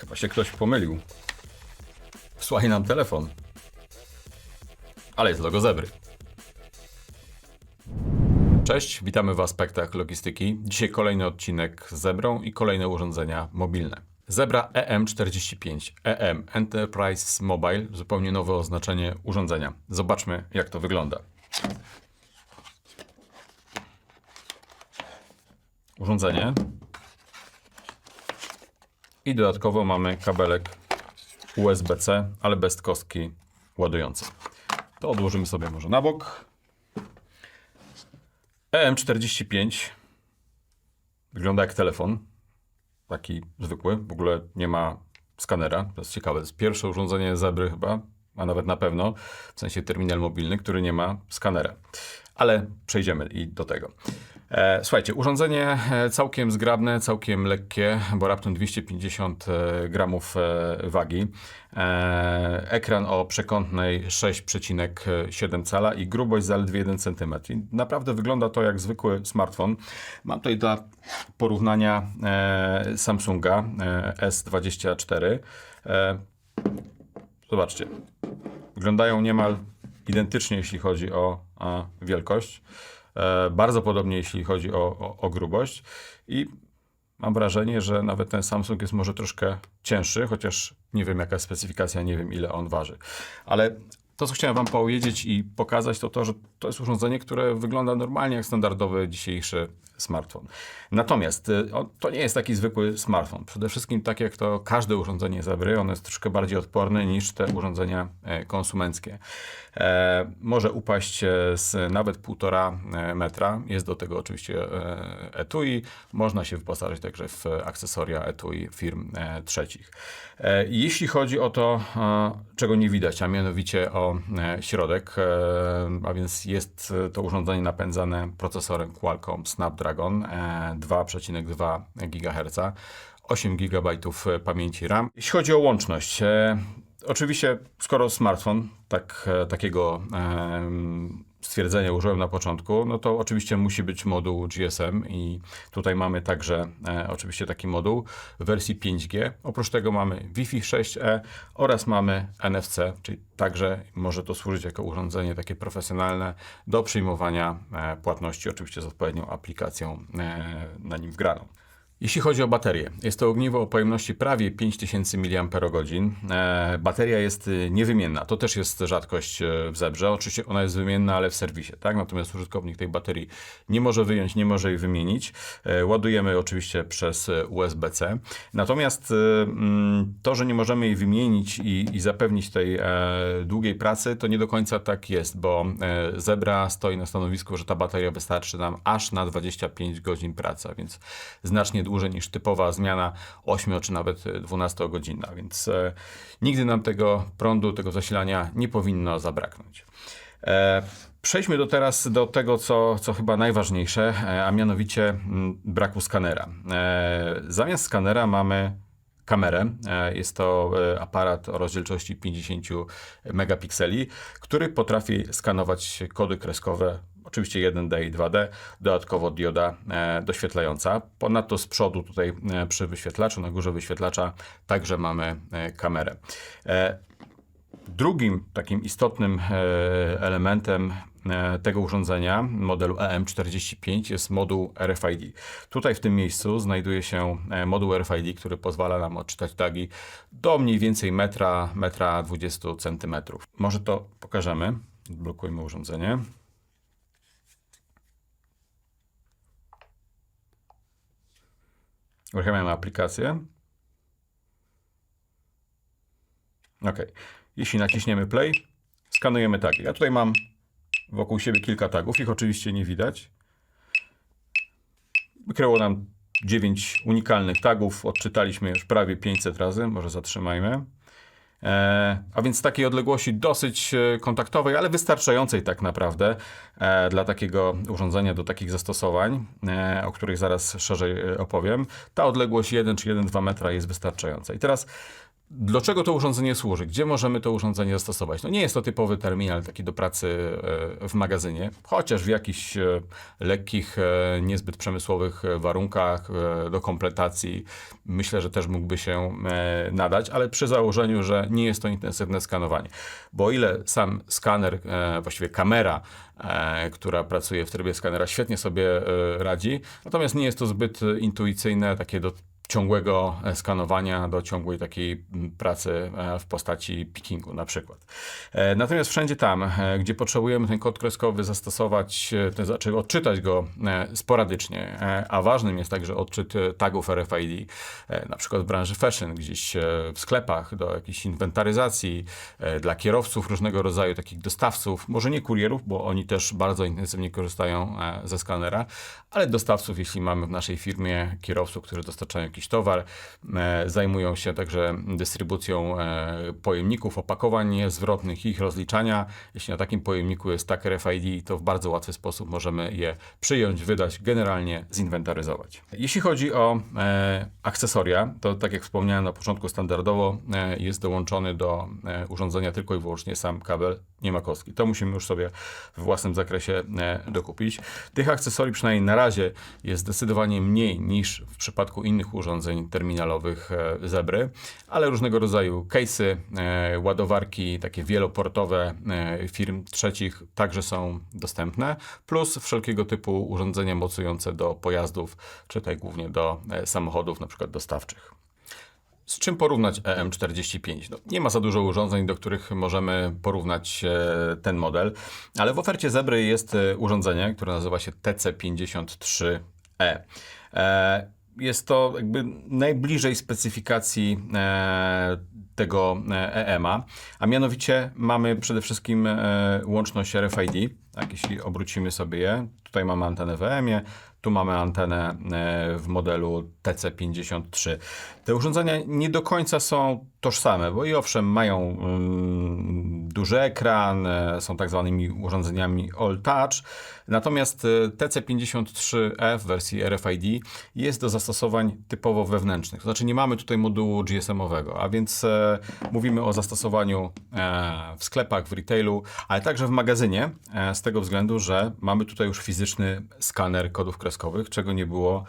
Chyba się ktoś pomylił. Wsłali nam telefon. Ale jest logo zebry. Cześć, witamy w aspektach logistyki. Dzisiaj kolejny odcinek z Zebrą i kolejne urządzenia mobilne. Zebra EM45, EM Enterprise Mobile, zupełnie nowe oznaczenie urządzenia. Zobaczmy, jak to wygląda. Urządzenie. I dodatkowo mamy kabelek USB-C, ale bez kostki ładującej. To odłożymy sobie może na bok. EM45 wygląda jak telefon. Taki zwykły. W ogóle nie ma skanera. To jest ciekawe. To jest pierwsze urządzenie Zebry chyba, a nawet na pewno, w sensie terminal mobilny, który nie ma skanera. Ale przejdziemy i do tego. E, słuchajcie, urządzenie e, całkiem zgrabne, całkiem lekkie, bo raptem 250 e, gramów wagi. Ekran o przekątnej 6,7 cala i grubość zaledwie 1 cm. Naprawdę wygląda to jak zwykły smartfon. Mam tutaj dla porównania Samsunga e, S24. E, zobaczcie, wyglądają niemal identycznie, jeśli chodzi o wielkość. E, bardzo podobnie, jeśli chodzi o, o, o grubość. I mam wrażenie, że nawet ten Samsung jest może troszkę cięższy, chociaż nie wiem jaka jest specyfikacja, nie wiem ile on waży. Ale to, co chciałem Wam powiedzieć i pokazać, to to, że to jest urządzenie, które wygląda normalnie jak standardowy dzisiejszy smartfon. Natomiast y, to nie jest taki zwykły smartfon. Przede wszystkim, tak jak to każde urządzenie Zebry, on jest troszkę bardziej odporny niż te urządzenia e, konsumenckie. E, może upaść e, z nawet półtora metra. Jest do tego oczywiście etui. Można się wyposażyć także w akcesoria etui firm trzecich. Jeśli chodzi o to, czego nie widać, a mianowicie o środek, a więc jest to urządzenie napędzane procesorem Qualcomm Snapdragon e, 2,2 GHz, 8 GB pamięci RAM. Jeśli chodzi o łączność, e, oczywiście skoro smartfon, tak, e, takiego em, stwierdzenia użyłem na początku, no to oczywiście musi być moduł GSM i tutaj mamy także e, oczywiście taki moduł w wersji 5G. Oprócz tego mamy Wi-Fi 6E oraz mamy NFC, czyli także może to służyć jako urządzenie takie profesjonalne do przyjmowania e, płatności, oczywiście z odpowiednią aplikacją e, na nim wgraną. Jeśli chodzi o baterię, jest to ogniwo o pojemności prawie 5000 mAh. E, bateria jest y, niewymienna. To też jest rzadkość e, w Zebrze. Oczywiście ona jest wymienna, ale w serwisie, tak? Natomiast użytkownik tej baterii nie może wyjąć, nie może jej wymienić. E, ładujemy oczywiście przez USB-C. Natomiast mm, to, że nie możemy jej wymienić i, i zapewnić tej długiej pracy, to nie do końca tak jest, bo Zebra stoi na stanowisku, że ta bateria wystarczy nam aż na 25 godzin pracy, więc znacznie dłużej niż typowa zmiana 8 czy nawet 12 godzinna, więc e, nigdy nam tego prądu, tego zasilania nie powinno zabraknąć. E, Przejdźmy do teraz do tego, co, co chyba najważniejsze, e, a mianowicie mm, braku skanera. Zamiast skanera mamy kamerę. Jest to aparat o rozdzielczości 50 megapikseli, który potrafi skanować kody kreskowe, oczywiście 1D i 2D, dodatkowo dioda e, doświetlająca. Ponadto z przodu tutaj e, przy wyświetlaczu, na górze wyświetlacza także mamy e, kamerę. Drugim takim istotnym elementem tego urządzenia, modelu EM45, jest moduł RFID. Tutaj w tym miejscu znajduje się moduł RFID, który pozwala nam odczytać tagi do mniej więcej metra, metra 20 centymetrów. Może to pokażemy. Blokujmy urządzenie. Uruchamiamy aplikację. Ok. Jeśli naciśniemy play, skanujemy tagi. Ja tutaj mam wokół siebie kilka tagów, ich oczywiście nie widać. Wykryło nam 9 unikalnych tagów, odczytaliśmy już prawie 500 razy, może zatrzymajmy. E, a więc takiej odległości dosyć e, kontaktowej, ale wystarczającej tak naprawdę e, dla takiego urządzenia, do takich zastosowań, o których zaraz szerzej opowiem. Ta odległość 1 czy 1,2 metra jest wystarczająca. I teraz Do czego to urządzenie służy? Gdzie możemy to urządzenie zastosować? No nie jest to typowy terminal taki do pracy e, w magazynie, chociaż w jakichś e, lekkich, e, niezbyt przemysłowych warunkach do kompletacji myślę, że też mógłby się nadać, ale przy założeniu, że nie jest to intensywne skanowanie. Bo o ile sam skaner, właściwie kamera, która pracuje w trybie skanera, świetnie sobie radzi, natomiast nie jest to zbyt intuicyjne, takie do ciągłego skanowania do ciągłej takiej pracy e, w postaci pickingu na przykład. E, Natomiast wszędzie tam, e, gdzie potrzebujemy ten kod kreskowy zastosować, to znaczy odczytać go sporadycznie, a ważnym jest także odczyt tagów RFID, na przykład w branży fashion, gdzieś w sklepach, do jakiejś inwentaryzacji, dla kierowców różnego rodzaju takich dostawców, może nie kurierów, bo oni też bardzo intensywnie korzystają ze skanera, ale dostawców, jeśli mamy w naszej firmie kierowców, którzy dostarczają jakiś towar, e, zajmują się także dystrybucją e, pojemników, opakowań zwrotnych ich rozliczania. Jeśli na takim pojemniku jest tag RFID, to w bardzo łatwy sposób możemy je przyjąć, wydać, generalnie zinwentaryzować. Jeśli chodzi o e, akcesoria, to tak jak wspomniałem na początku, standardowo jest dołączony do urządzenia tylko i wyłącznie sam kabel, nie ma kostki. To musimy już sobie w własnym zakresie dokupić. Tych akcesorii przynajmniej na razie jest zdecydowanie mniej niż w przypadku innych urządzeń terminalowych e, Zebry, ale różnego rodzaju case'y, e, ładowarki takie wieloportowe e, firm trzecich także są dostępne, plus wszelkiego typu urządzenia mocujące do pojazdów, czy tutaj głównie do samochodów, na przykład dostawczych. Z czym porównać EM45? No, nie ma za dużo urządzeń, do których możemy porównać ten model, ale w ofercie Zebry jest urządzenie, które nazywa się TC53E. E, jest to jakby najbliżej specyfikacji e, tego e, EMA, a mianowicie mamy przede wszystkim e, łączność RFID. Tak, jeśli obrócimy sobie je, tutaj mamy antenę w EM-ie, tu mamy antenę e, w modelu TC53. Te urządzenia nie do końca są tożsame, bo i owszem mają mm, duży ekran, e, są tak zwanymi urządzeniami all touch, natomiast e, TC53E w wersji RFID jest do zastosowań typowo wewnętrznych. To znaczy nie mamy tutaj modułu GSM-owego, a więc e, mówimy o zastosowaniu e, w sklepach, w retailu, ale także w magazynie, e, tego względu, że mamy tutaj już fizyczny skaner kodów kreskowych, czego nie było e,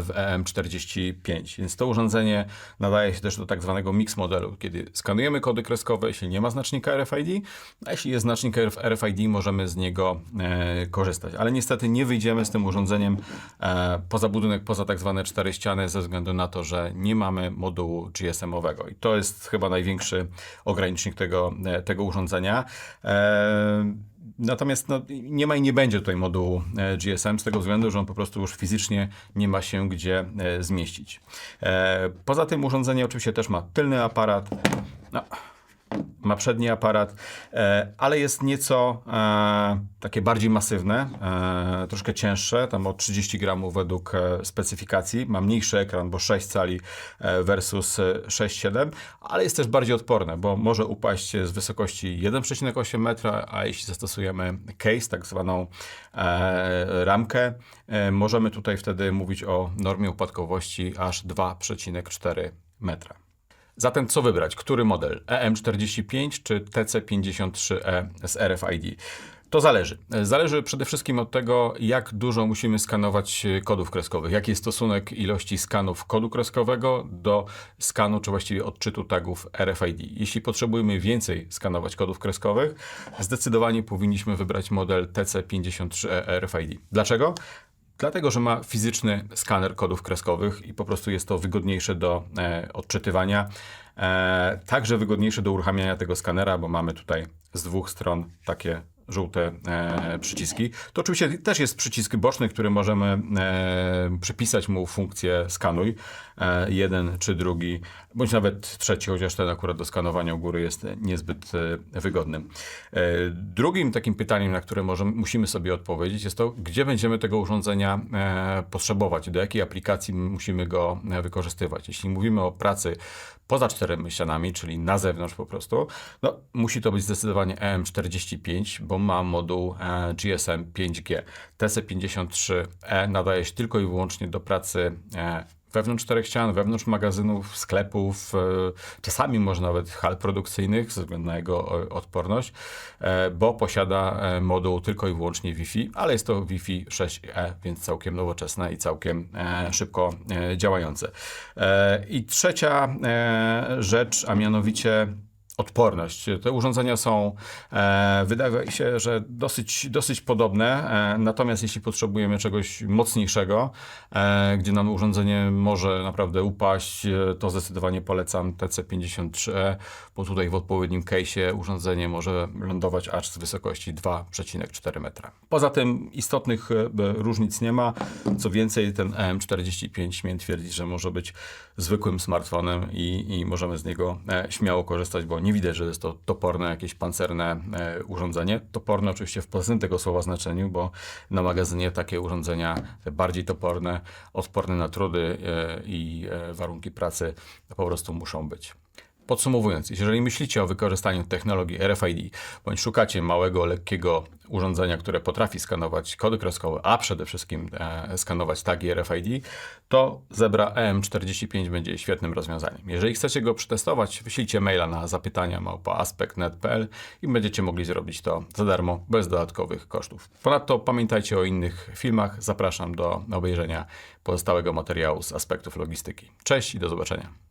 w EM45. Więc to urządzenie nadaje się też do tak zwanego mix modelu, kiedy skanujemy kody kreskowe, jeśli nie ma znacznika RFID, a jeśli jest znacznik RFID, możemy z niego e, korzystać. Ale niestety nie wyjdziemy z tym urządzeniem e, poza budynek, poza tak zwane cztery ściany, ze względu na to, że nie mamy modułu GSM-owego. I to jest chyba największy ogranicznik tego, tego urządzenia. E, Natomiast no, nie ma i nie będzie tutaj modułu e, GSM z tego względu, że on po prostu już fizycznie nie ma się gdzie e, zmieścić. E, Poza tym urządzenie oczywiście też ma tylny aparat. No, ma przedni aparat, e, ale jest nieco e, takie bardziej masywne, e, troszkę cięższe, tam o 30 gramów według specyfikacji. Ma mniejszy ekran, bo 6 cali versus e, 6,7, ale jest też bardziej odporne, bo może upaść z wysokości 1,8 metra, a jeśli zastosujemy case, tak zwaną ramkę, możemy tutaj wtedy mówić o normie upadkowości aż 2,4 metra. Zatem co wybrać? Który model? EM45 czy TC53E z RFID? To zależy. Zależy przede wszystkim od tego, jak dużo musimy skanować kodów kreskowych. Jaki jest stosunek ilości skanów kodu kreskowego do skanu, czy właściwie odczytu tagów RFID. Jeśli potrzebujemy więcej skanować kodów kreskowych, zdecydowanie powinniśmy wybrać model TC53E RFID. Dlaczego? Dlatego, że ma fizyczny skaner kodów kreskowych i po prostu jest to wygodniejsze do e, odczytywania. E, także wygodniejsze do uruchamiania tego skanera, bo mamy tutaj z dwóch stron takie żółte e, przyciski. To oczywiście też jest przycisk boczny, który możemy e, przypisać mu funkcję skanuj. E, jeden czy drugi, bądź nawet trzeci, chociaż ten akurat do skanowania u góry jest niezbyt e, wygodny. E, drugim takim pytaniem, na które możemy, musimy sobie odpowiedzieć, jest to, gdzie będziemy tego urządzenia e, potrzebować, do jakiej aplikacji musimy go e, wykorzystywać. Jeśli mówimy o pracy poza czterema ścianami, czyli na zewnątrz po prostu, no, musi to być zdecydowanie EM45, bo ma moduł GSM 5G. TC53E nadaje się tylko i wyłącznie do pracy e, wewnątrz czterech ścian, wewnątrz magazynów, sklepów, e, czasami może nawet hal produkcyjnych ze względu na jego e, odporność, e, bo posiada moduł tylko i wyłącznie Wi-Fi, ale jest to Wi-Fi 6E, więc całkiem nowoczesne i całkiem szybko działające. I trzecia rzecz, a mianowicie odporność. Te urządzenia są, e, wydaje się, że dosyć, dosyć podobne, e, natomiast jeśli potrzebujemy czegoś mocniejszego, e, gdzie nam urządzenie może naprawdę upaść, e, to zdecydowanie polecam TC53E, bo tutaj w odpowiednim case'ie urządzenie może lądować aż z wysokości 2,4 metra. Poza tym istotnych e, różnic nie ma. Co więcej, ten EM45 śmiem twierdzić, że może być zwykłym smartfonem i, i możemy z niego e, śmiało korzystać, bo nie widać, że jest to toporne, jakieś pancerne e, urządzenie. Toporne oczywiście w pozytywnym tego słowa znaczeniu, bo na magazynie takie urządzenia bardziej toporne, odporne na trudy e, i e, warunki pracy po prostu muszą być. Podsumowując, jeżeli myślicie o wykorzystaniu technologii RFID, bądź szukacie małego, lekkiego urządzenia, które potrafi skanować kody kreskowe, a przede wszystkim e, skanować tagi RFID, to Zebra EM45 będzie świetnym rozwiązaniem. Jeżeli chcecie go przetestować, wyślijcie maila na zapytania małpa.aspect.net.pl i będziecie mogli zrobić to za darmo, bez dodatkowych kosztów. Ponadto pamiętajcie o innych filmach. Zapraszam do obejrzenia pozostałego materiału z aspektów logistyki. Cześć i do zobaczenia.